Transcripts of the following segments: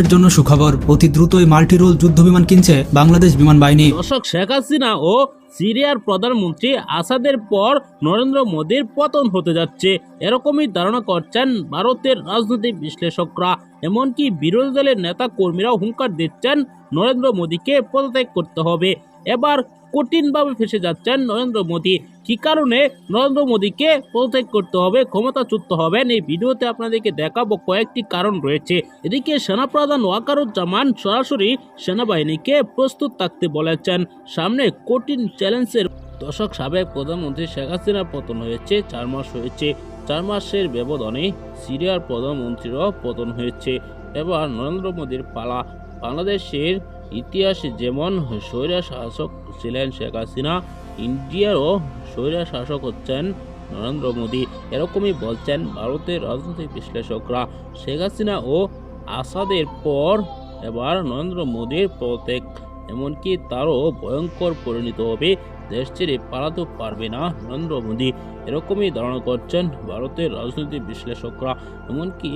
এর জন্য সুখবর। অতি দ্রুতই মাল্টি রোল যুদ্ধ বিমান কিনছে বাংলাদেশ বিমান বাহিনী। দর্শক, শেখ হাসিনা ও সিরিয়ার প্রধানমন্ত্রী আসাদের পর নরেন্দ্র মোদীর পতন হতে যাচ্ছে। এরকমই ধারণা করছেন ভারতের রাজনৈতিক বিশ্লেষকরা। এমনকি বিরোধী দলের নেতা কর্মীরাও হুঙ্কার দিচ্ছেন নরেন্দ্র মোদীকে পদত্যাগ করতে হবে। এবার কঠিনভাবে ফেসে যাচ্ছেন নরেন্দ্র মোদী। কি কারণে? নরেন্দ্র মোদীকে পদত্যাগ করতে হবে, ক্ষমতাচ্যুত হবেন এই ভিডিওতে আপনাদেরকে দেখাবো কয়েকটি কারণ রয়েছে। এদিকে সেনাপ্রধান ওয়াকারুজ্জামান সরাসরি সেনাবাহিনীকে প্রস্তুত থাকতে বলেছেন। সামনে কঠিন চ্যালেঞ্জের দশক সাবেক প্রধানমন্ত্রী শেখ হাসিনার পতন হয়েছে, চার মাস হয়েছে। চার মাসের ব্যবধানে সিরিয়ার প্রধানমন্ত্রীরও পতন হয়েছে। এবার নরেন্দ্র মোদীর পালা। বাংলাদেশের ইতিহাসে যেমন স্বৈরা শাসক ছিলেন শেখ হাসিনা, ইন্ডিয়ারও স্বৈরা শাসক হচ্ছেন নরেন্দ্র মোদী। এরকমই বলছেন ভারতের রাজনৈতিক বিশ্লেষকরা। শেখ হাসিনা ও আসাদের পর এবার নরেন্দ্র মোদীর পদত্যাগ এমনকি তারও ভয়ঙ্কর পরিণত হবে। দেশ ছেড়ে পালাতে পারবে না নরেন্দ্র মোদী। এরকমই ধারণা করছেন ভারতের রাজনৈতিক বিশ্লেষকরা। এমনকি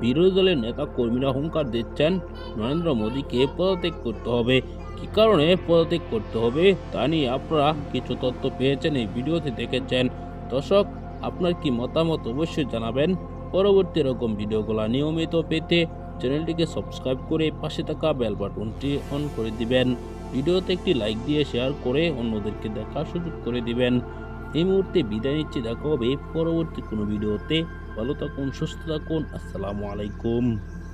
বিরোধী দলের নেতা কর্মীরা হুঙ্কার দিচ্ছেন নরেন্দ্র মোদীকে পদত্যাগ করতে হবে। কী কারণে পদত্যাগ করতে হবে তা নিয়ে আপনারা কিছু তথ্য পেয়েছেন এই ভিডিওতে দেখেছেন। দর্শক, আপনার কি মতামত অবশ্যই জানাবেন। পরবর্তী এরকম ভিডিওগুলো নিয়মিত পেতে চ্যানেলটিকে সাবস্ক্রাইব করে পাশে থাকা বেল বাটনটি অন করে দিবেন। ভিডিওতে একটি লাইক দিয়ে শেয়ার করে অন্যদেরকে দেখার সুযোগ করে দিবেন। এই মুহূর্তে বিদায় নিচ্ছি। দেখা হবে পরবর্তী কোনো ভিডিওতে। ভালো থাকুন, সুস্থ থাকুন। আসসালামু আলাইকুম।